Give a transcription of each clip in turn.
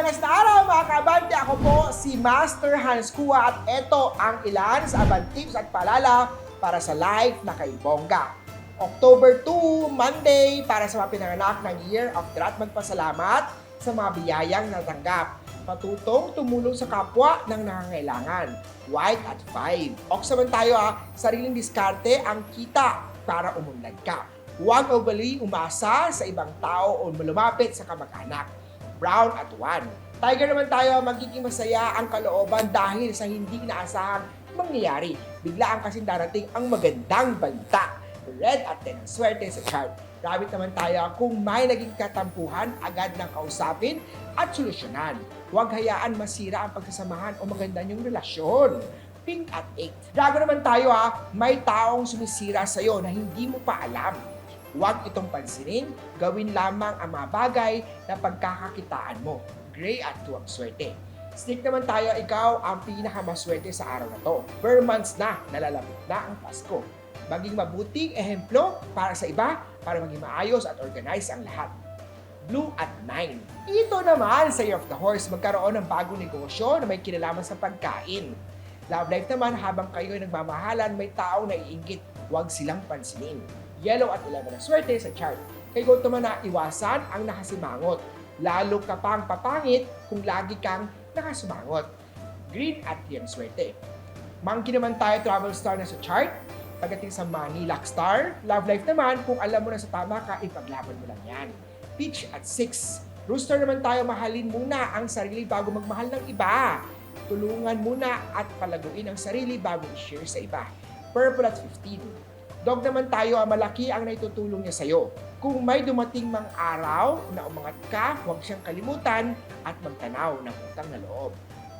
Madalas na araw mga kabante, ako po si Master Hans Kua at ito ang ilan sa abang tips at paalala para sa life na kay Bongga. October 2, Monday, para sa mga pinanganak ng Year of the at magpasalamat sa mga biyayang natanggap. Patutong tumulong sa kapwa ng nangangailangan. White at 5. Ox naman tayo ha, sariling diskarte ang kita para umunlad ka. Huwag overly umasa sa ibang tao o malumapit sa kamag-anak. Brown at 1. Tiger naman tayo, magiging masaya ang kalooban dahil sa hindi inaasahang mangyayari. Biglaan kasing darating ang magandang balita. Red at 10 ang swerte sa chart. Rabbit naman tayo, kung may naging katampuhan, agad nang kausapin at solusyonan. Huwag hayaan masira ang pagsasamahan o maganda niyong relasyon. Pink at 8. Dragon naman tayo ha, may taong sumisira sa'yo na hindi mo pa alam. Huwag itong pansinin, gawin lamang ang mga bagay na pagkakakitaan mo. Gray at 2 ang swerte. Stick naman tayo, ikaw ang pinakamaswerte sa araw na to. Per months na, nalalapit na ang Pasko. Maging mabuting ehemplo para sa iba, para maging maayos at organize ang lahat. Blue at 9. Ito naman sa Year of the Horse, magkaroon ng bagong negosyo na may kinalaman sa pagkain. Love life naman, habang kayo ay nagmamahalan, may taong naiingit, huwag silang pansinin. Yellow at 11 ang swerte sa chart. Kay Goat naman na iwasan ang nakasimangot. Lalo ka pang papangit kung lagi kang nakasumangot. Green at 3 ang swerte. Monkey naman tayo, travel star na sa chart. Pagdating sa money, luck star. Love life naman, kung alam mo na sa tama ka, ipaglaban mo lang yan. Peach at 6. Rooster naman tayo, mahalin muna ang sarili bago magmahal ng iba. Tulungan muna at palaguin ang sarili bago i-share sa iba. Purple at 15. Dog naman tayo, ah, malaki ang naitutulong niya sa'yo. Kung may dumating mang araw na umangat ka, huwag siyang kalimutan at magtanaw ng utang na loob.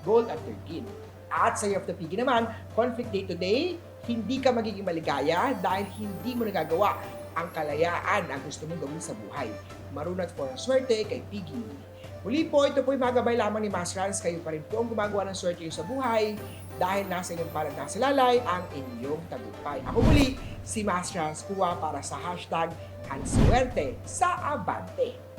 Gold at 13. At sa Year of the Piggy naman, conflict day to day, hindi ka magiging maligaya dahil hindi mo nagagawa ang kalayaan na gusto mong gawin sa buhay. Marunat po ang swerte kay Piggy. Muli po, ito po yung lamang ni Mas Franz. Kayo pa rin po ang gumagawa ng swerte sa buhay dahil nasa inyong palag nasa lalay ang inyong tagumpay. Ako muli, si Mas Franz Kuwa para sa hashtag ang swerte sa Abante.